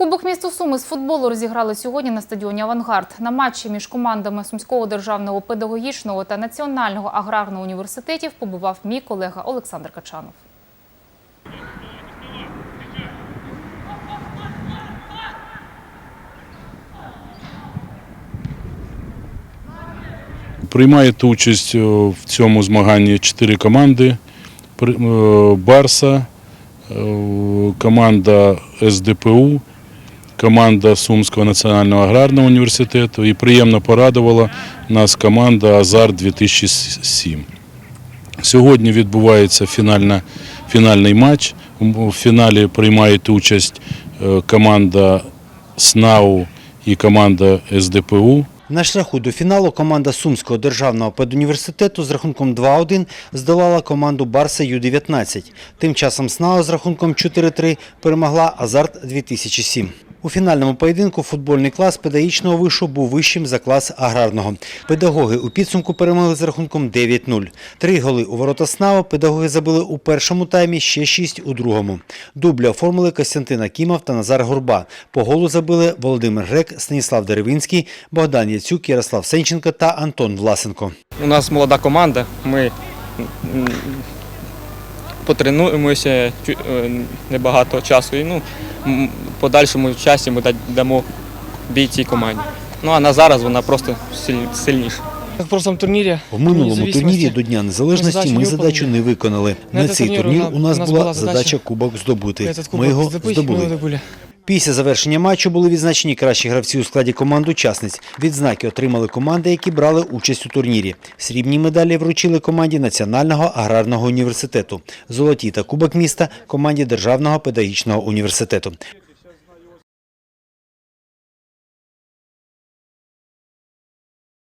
Кубок міста Суми з футболу розіграли сьогодні на стадіоні Авангард. На матчі між командами Сумського державного педагогічного та Національного аграрного університетів побував мій колега Олександр Качанов. Приймають участь е, в цьому змаганні чотири команди: е, Барса, е, команда СДПУ, команда Сумського національного аграрного університету і приємно порадувала нас команда Азар 2007. Сьогодні відбувається фінальна, фінальний матч. У фіналі приймають участь е, команда СНАУ і команда СДПУ. На шляху до фіналу команда Сумського державного педуніверситету з рахунком 2-1 здолала команду Барса Ю-19. Тим часом СНАО з рахунком 4-3 перемогла Азарт 2007. У фінальному поєдинку футбольний клас педагогічного вишу був вищим за клас аграрного. Педагоги у підсумку перемогли з рахунком 9-0. Три голи у ворота СНАО педагоги забили у першому таймі, ще шість у другому. Дублі оформили Костянтин Акімов та Назар Гурба. По голу забили Володимир Грек, Станіслав Деревинський, Богдан Яцюк, Ярослав Сенченко та Антон Власенко. У нас молода команда. Ми потренуємося е, небагато часу. І ну, подальшому часі ми да- дамо бій цій команді. Ну а на зараз вона просто силь- сильніша. В прошлом турнире В минулому независимости турнірі до Дня Незалежності задачу ми не задачу виконали. не виконали. На На цей цей турнір турнір у у нас нас була була задача задача кубок здобути. этот Ми кубок його забыть, мы здобули. его добыли. Після завершення матчу були відзначені кращі гравці у складі команд учасниць. Відзнаки отримали команди, які брали участь у турнірі. Срібні медалі вручили команді Національного аграрного університету. Золоті та кубок міста команді Державного педагогічного університету.